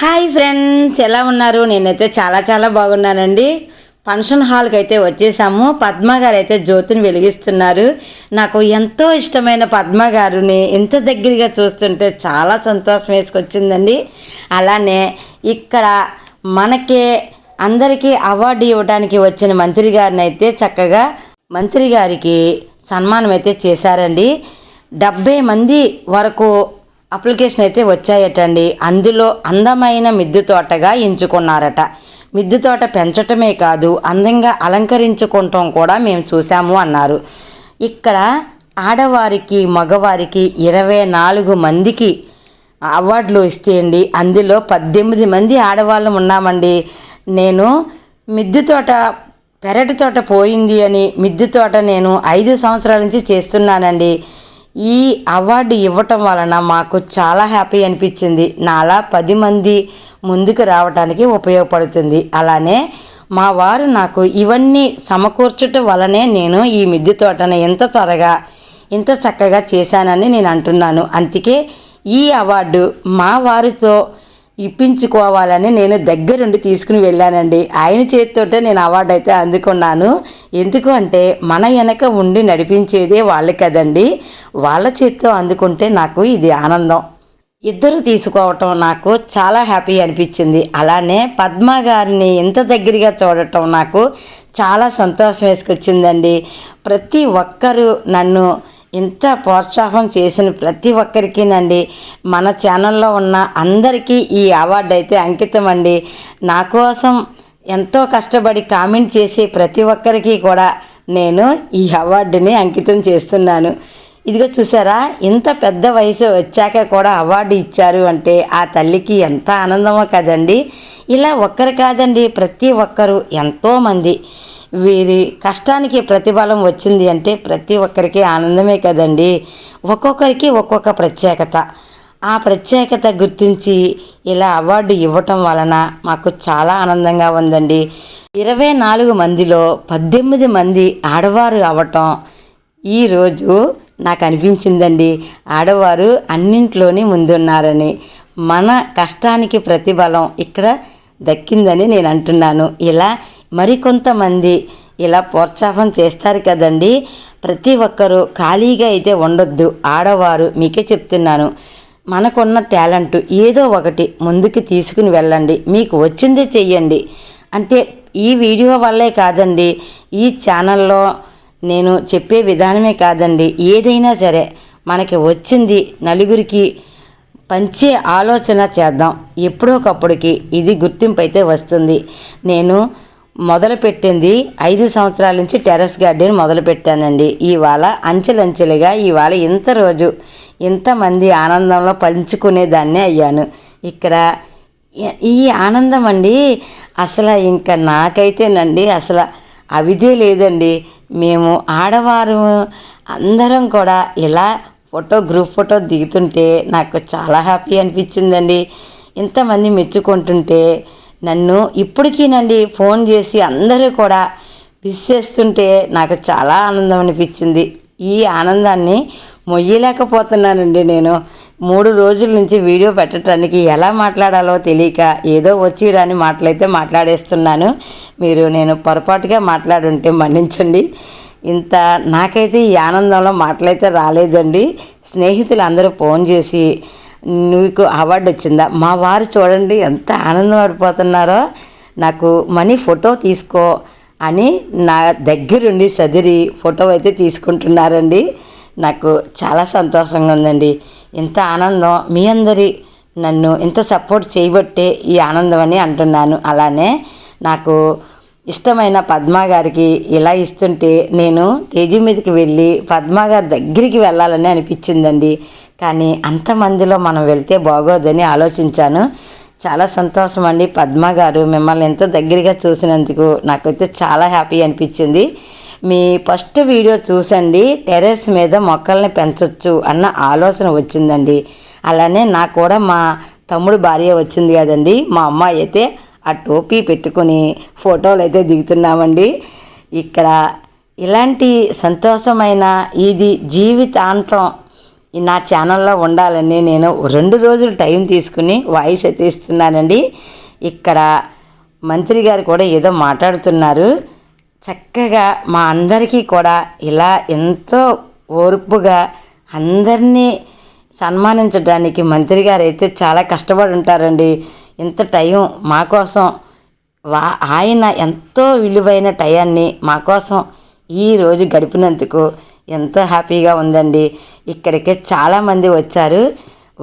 Hi friends ఎలా ఉన్నారు? నేనైతే చాలా చాలా బాగున్నానండి. ఫంక్షన్ హాల్కి అయితే వచ్చేసాము. పద్మ గారు అయితే జ్యోతిని వెలిగిస్తున్నారు. నాకు ఎంతో ఇష్టమైన పద్మ గారిని ఇంత దగ్గరగా చూస్తుంటే చాలా సంతోషం వేసుకొచ్చిందండి. అలానే ఇక్కడ మనకే అందరికీ అవార్డు ఇవ్వడానికి వచ్చిన మంత్రి గారిని అయితే చక్కగా మంత్రి గారికి సన్మానం అయితే చేశారండి. డెబ్బై మంది వరకు అప్లికేషన్ అయితే వచ్చాయటండి. అందులో అందమైన మిద్దె తోటగా ఎంచుకున్నారట. మిద్దె తోట పెంచటమే కాదు అందంగా అలంకరించుకుంటాం కూడా మేము చూసాము అన్నారు. ఇక్కడ ఆడవారికి మగవారికి ఇరవై నాలుగు మందికి అవార్డులు ఇస్తేయండి. అందులో పద్దెనిమిది మంది ఆడవాళ్ళం ఉన్నామండి. నేను మిద్దె తోట పెరటి తోట పోయింది అని మిద్దె తోట నేను ఐదు సంవత్సరాల నుంచి చేస్తున్నానండి. ఈ అవార్డు ఇవ్వటం వలన మాకు చాలా హ్యాపీ అనిపించింది. నాలా పది మంది ముందుకు రావడానికి ఉపయోగపడుతుంది. అలానే మా వారు నాకు ఇవన్నీ సమకూర్చటం వలనే నేను ఈ మిద్దె తోటను ఎంత త్వరగా ఇంత చక్కగా చేశానని నేను అంటున్నాను. అందుకే ఈ అవార్డు మా వారితో ఇప్పించుకోవాలని నేను దగ్గరుండి తీసుకుని వెళ్ళానండి. ఆయన చేతితోటే నేను అవార్డు అయితే అందుకున్నాను. ఎందుకు అంటే మన వెనక ఉండి నడిపించేదే వాళ్ళు కదండి. వాళ్ళ చేతితో అందుకుంటే నాకు ఇది ఆనందం. ఇద్దరు తీసుకోవటం నాకు చాలా హ్యాపీ అనిపించింది. అలానే పద్మ గారిని ఇంత దగ్గరగా చూడటం నాకు చాలా సంతోషం వేసుకొచ్చిందండి. ప్రతి ఒక్కరూ నన్ను ఇంత ప్రోత్సాహం చేసిన ప్రతి ఒక్కరికినండి. మన ఛానల్లో ఉన్న అందరికీ ఈ అవార్డు అయితే అంకితం అండి నా కోసం ఎంతో కష్టపడి కామెంట్ చేసే ప్రతి ఒక్కరికి కూడా నేను ఈ అవార్డుని అంకితం చేస్తున్నాను. ఇదిగో చూసారా ఇంత పెద్ద వయసు వచ్చాక కూడా అవార్డు ఇచ్చారు అంటే ఆ తల్లికి ఎంత ఆనందమో కదండి. ఇలా ఒక్కరు కాదండి ప్రతి ఒక్కరు ఎంతోమంది. వీరి కష్టానికి ప్రతిఫలం వచ్చింది అంటే ప్రతి ఒక్కరికి ఆనందమే కదండి. ఒక్కొక్కరికి ఒక్కొక్క ప్రత్యేకత. ఆ ప్రత్యేకత గుర్తించి ఇలా అవార్డు ఇవ్వటం వలన మాకు చాలా ఆనందంగా ఉందండి. ఇరవై నాలుగు మందిలో పద్దెనిమిది మంది ఆడవారు అవ్వటం ఈరోజు నాకు అనిపించిందండి. ఆడవారు అన్నింట్లోని ముందున్నారని. మన కష్టానికి ప్రతిఫలం ఇక్కడ దక్కిందని నేను అంటున్నాను. ఇలా మరికొంతమంది ఇలా ప్రోత్సాహం చేస్తారు కదండి. ప్రతి ఒక్కరూ ఖాళీగా అయితే ఉండొద్దు. ఆడవారు మీకే చెప్తున్నాను. మనకున్న టాలెంట్ ఏదో ఒకటి ముందుకు తీసుకుని వెళ్ళండి. మీకు వచ్చిందే చెయ్యండి. అంటే ఈ వీడియో వల్లే కాదండి. ఈ ఛానల్లో నేను చెప్పే విధానమే కాదండి. ఏదైనా సరే మనకి వచ్చింది నలుగురికి పంచే ఆలోచన చేద్దాం. ఎప్పుడోకప్పుడుకి ఇది గుర్తింపు అయితే వస్తుంది. నేను మొదలుపెట్టింది ఐదు సంవత్సరాల నుంచి టెర్రస్ గార్డెన్ మొదలుపెట్టానండి. ఇవాళ అంచెలంచెలుగా ఇవాళ ఇంత రోజు ఇంతమంది ఆనందంలో పంచుకునేదాన్నే అయ్యాను. ఇక్కడ ఈ- ఈ ఆనందం అండి అసలు ఇంకా నాకైతేనండి అసలు అవిదే లేదండి. మేము ఆడవారు అందరం కూడా ఇలా ఫోటో గ్రూప్ ఫోటో దిగుతుంటే నాకు చాలా హ్యాపీ అనిపించిందండి. ఇంతమంది మెచ్చుకుంటుంటే నన్ను ఇప్పటికీనండి ఫోన్ చేసి అందరూ కూడా విష్ చేస్తుంటే నాకు చాలా ఆనందం అనిపించింది. ఈ ఆనందాన్ని మొయ్యలేకపోతున్నానండి నేను. మూడు రోజుల నుంచి వీడియో పెట్టడానికి ఎలా మాట్లాడాలో తెలియక ఏదో వచ్చి రాని మాటలైతే మాట్లాడేస్తున్నాను. మీరు నేను పొరపాటుగా మాట్లాడుంటే మన్నించండి. ఇంత నాకైతే ఈ ఆనందంలో మాటలైతే రాలేదండి. స్నేహితులు అందరూ ఫోన్ చేసి నీకు అవార్డు వచ్చిందా? మా వారు చూడండి ఎంత ఆనందం పడిపోతున్నారో. నాకు మనీ ఫోటో తీసుకో అని నా దగ్గరుండి సదిరి ఫోటో అయితే తీసుకుంటున్నారండి. నాకు చాలా సంతోషంగా ఉందండి. ఇంత ఆనందం మీ అందరి నన్ను ఇంత సపోర్ట్ చేయబట్టే ఈ ఆనందం అని అంటున్నాను. అలానే నాకు ఇష్టమైన పద్మా గారికి ఇలా ఇస్తుంటే నేను కేజీ మీదకి వెళ్ళి పద్మా గారి దగ్గరికి వెళ్ళాలని అనిపించిందండి. కానీ అంతమందిలో మనం వెళ్తే బాగోదని ఆలోచించాను. చాలా సంతోషం అండి పద్మ గారు మిమ్మల్ని ఎంతో దగ్గరగా చూసినందుకు. నాకైతే చాలా హ్యాపీ అనిపించింది. మీ ఫస్ట్ వీడియో చూసండి టెర్రస్ మీద మొక్కల్ని పెంచొచ్చు అన్న ఆలోచన వచ్చిందండి. అలానే నాకు కూడా మా తమ్ముడు భార్య వచ్చింది కదండి. మా అమ్మాయి అయితే ఆ టోపీ పెట్టుకొని ఫోటోలు అయితే దిగుతున్నామండి. ఇక్కడ ఇలాంటి సంతోషమైన ఇది జీవితాంతం నా ఛానల్లో ఉండాలని నేను రెండు రోజులు టైం తీసుకుని వాయిస్ అయితే ఇస్తున్నానండి. ఇక్కడ మంత్రి గారు కూడా ఏదో మాట్లాడుతున్నారు. చక్కగా మా అందరికీ కూడా ఇలా ఎంతో ఓర్పుగా అందరినీ సన్మానించడానికి మంత్రి గారు అయితే చాలా కష్టపడి ఉంటారండి. ఇంత టైం మా కోసం వా ఆయన ఎంతో విలువైన టయాన్ని మా కోసం ఈరోజు గడిపినందుకు ఎంతో హ్యాపీగా ఉందండి. ఇక్కడికి చాలామంది వచ్చారు.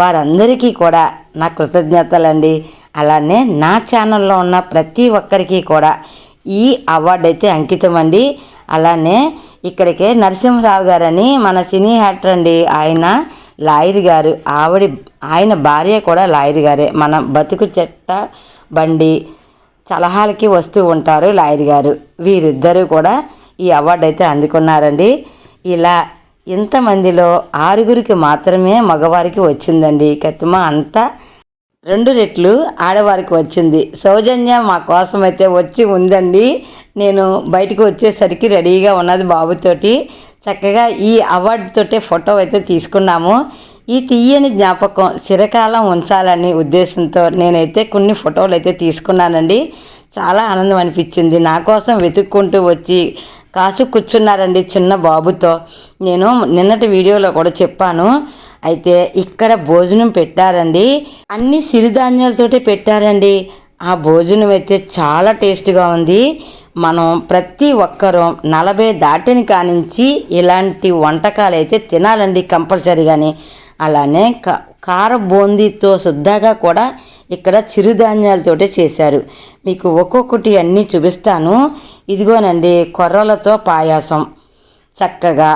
వారందరికీ కూడా నా కృతజ్ఞతలండి. అలానే నా ఛానల్లో ఉన్న ప్రతి ఒక్కరికి కూడా ఈ అవార్డు అయితే అంకితం అండి అలానే ఇక్కడికే నరసింహరావు గారని మన సినీ యాక్టర్ అండి. ఆయన లాయర్ గారు. ఆవిడ ఆయన భార్య కూడా లాయర్ గారే. మన బతుకు చెట్ట బండి సలహాలకి వస్తూ ఉంటారు లాయర్ గారు. వీరిద్దరూ కూడా ఈ అవార్డు అయితే అందుకున్నారండి. ఇలా ఇంతమందిలో ఆరుగురికి మాత్రమే మగవారికి వచ్చిందండి. కత్తిమ అంతా రెండు రెట్లు ఆడవారికి వచ్చింది. సౌజన్య మా కోసం అయితే వచ్చి ఉందండి. నేను బయటకు వచ్చేసరికి రెడీగా ఉన్నది బాబుతోటి. చక్కగా ఈ అవార్డుతోటే ఫోటో అయితే తీసుకున్నాము. ఈ తీయని జ్ఞాపకం చిరకాలం ఉంచాలని ఉద్దేశంతో నేనైతే కొన్ని ఫోటోలు అయితే తీసుకున్నానండి. చాలా ఆనందం అనిపించింది. నా కోసం వెతుక్కుంటూ వచ్చి కాసు కూర్చున్నారండి చిన్న బాబుతో. నేను నిన్నటి వీడియోలో కూడా చెప్పాను. అయితే ఇక్కడ భోజనం పెట్టారండి. అన్ని సిరిధాన్యాలతోటే పెట్టారండి. ఆ భోజనం అయితే చాలా టేస్ట్గా ఉంది. మనం ప్రతి ఒక్కరూ నలభై దాటిని కానించి ఇలాంటి వంటకాలు అయితే తినాలండి కంపల్సరీగాని. అలానే క కార బూందీతో శుద్ధగా కూడా ఇక్కడ చిరుధాన్యాలతోటే చేశారు. మీకు ఒక్కొక్కటి అన్నీ చూపిస్తాను. ఇదిగోనండి కొర్రలతో పాయాసం. చక్కగా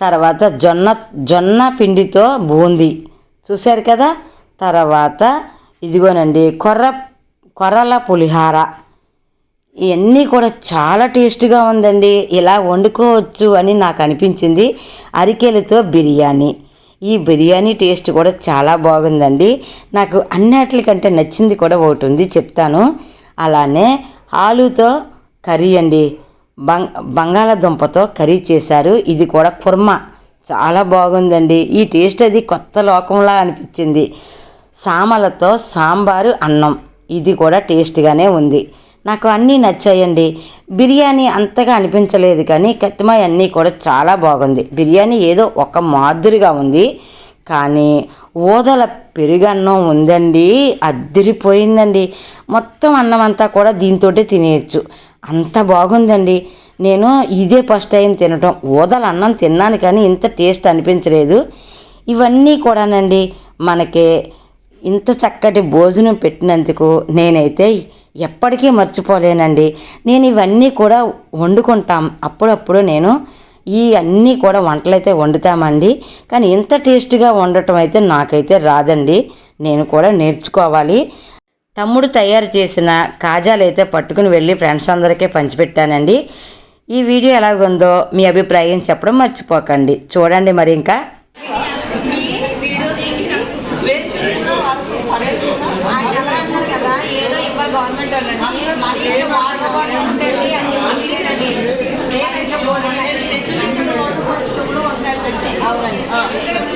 తర్వాత జొన్న జొన్న పిండితో బూందీ. చూశారు కదా? తర్వాత ఇదిగోనండి కొర్ర కొర్రల పులిహార. ఇవన్నీ కూడా చాలా టేస్ట్గా ఉందండి. ఇలా వండుకోవచ్చు అని నాకు అనిపించింది. అరికెలతో బిర్యానీ. ఈ బిర్యానీ టేస్ట్ కూడా చాలా బాగుందండి. నాకు అన్నిటికంటే నచ్చింది కూడా ఒకటి ఉంది చెప్తాను. అలానే ఆలుతో కర్రీ అండి. బంగ్ బంగాళాదుంపతో కర్రీ చేశారు. ఇది కూడా కుర్మా. చాలా బాగుందండి. ఈ టేస్ట్ అది కొత్త లోకంలా అనిపించింది. సామలతో సాంబారు అన్నం. ఇది కూడా టేస్ట్గానే ఉంది. నాకు అన్నీ నచ్చాయండి. బిర్యానీ అంతగా అనిపించలేదు కానీ కత్తిమాయ అన్నీ కూడా చాలా బాగుంది. బిర్యానీ ఏదో ఒక మాదిరిగా ఉంది. కానీ ఊదల పెరుగన్నం ఉందండి. అద్దిరిపోయిందండి. మొత్తం అన్నం అంతా కూడా దీంతో తినేయచ్చు. అంత బాగుందండి. నేను ఇదే ఫస్ట్ టైం తినటం. ఊదల అన్నం తిన్నాను కానీ ఇంత టేస్ట్ అనిపించలేదు. ఇవన్నీ కూడానండి మనకి ఇంత చక్కటి భోజనం పెట్టినందుకు నేనైతే ఎప్పటికీ మర్చిపోలేనండి. నేను ఇవన్నీ కూడా వండుకుంటాం. అప్పుడప్పుడు నేను ఈ అన్నీ కూడా వంటలైతే వండుతామండి. కానీ ఇంత టేస్ట్గా వండటం అయితే నాకైతే రాదండి. నేను కూడా నేర్చుకోవాలి. తమ్ముడు తయారు చేసిన కాజాలు అయితే పట్టుకుని వెళ్ళి ఫ్రెండ్స్ అందరికీ పంచిపెట్టానండి. ఈ వీడియో ఎలాగుందో మీ అభిప్రాయం చెప్పడం మర్చిపోకండి. చూడండి మరి ఇంకా.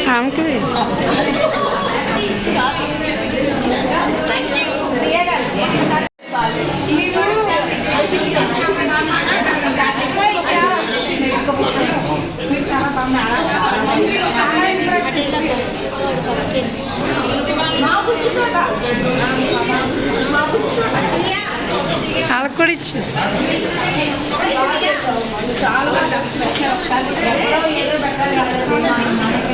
ఆయన వాళ్ళకి కూడా ఇచ్చు.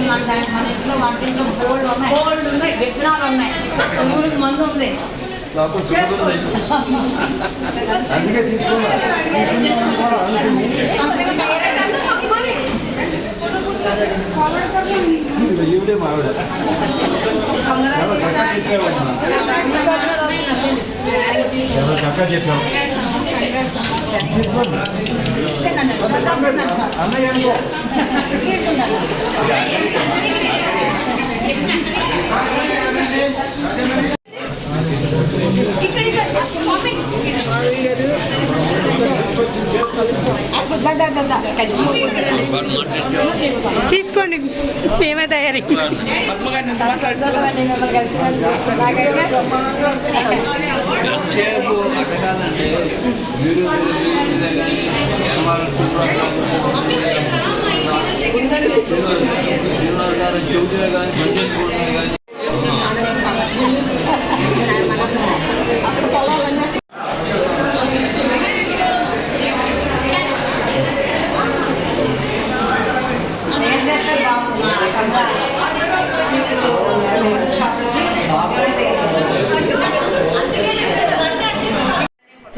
మన దాని- మన ఇంట్లో వంటింట్లో గోల్డ్ ఉన్నాయి గోల్డ్ ఉన్నాయి. విత్తనాలు ఉన్నాయి ఊరికి మందు ఉంది. అందుకే తీసుకున్నా కంపెనీ తయారైన ఈవిడే మావిడ చాలా చక్కగా చెప్పావమ్మా. చాలా చక్కగా చెప్పావు తీసుకోండి. అన్నయ్య అనుకో. తీసుకోండి. మేమే తయారీ చేపు అట్టకాలంటే వీడియో కానీ చెవిటిలో కానీ మంచి కానీ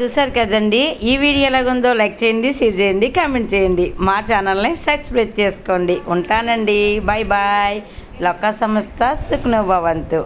చూసారు కదండి? ఈ వీడియో ఎలాగుందో లైక్ చేయండి షేర్ చేయండి కామెంట్ చేయండి. మా ఛానల్ని సబ్స్క్రైబ్ చేసుకోండి. ఉంటానండి. Bye bye. లొక్క సంస్థ సుఖ్నోభవంతు.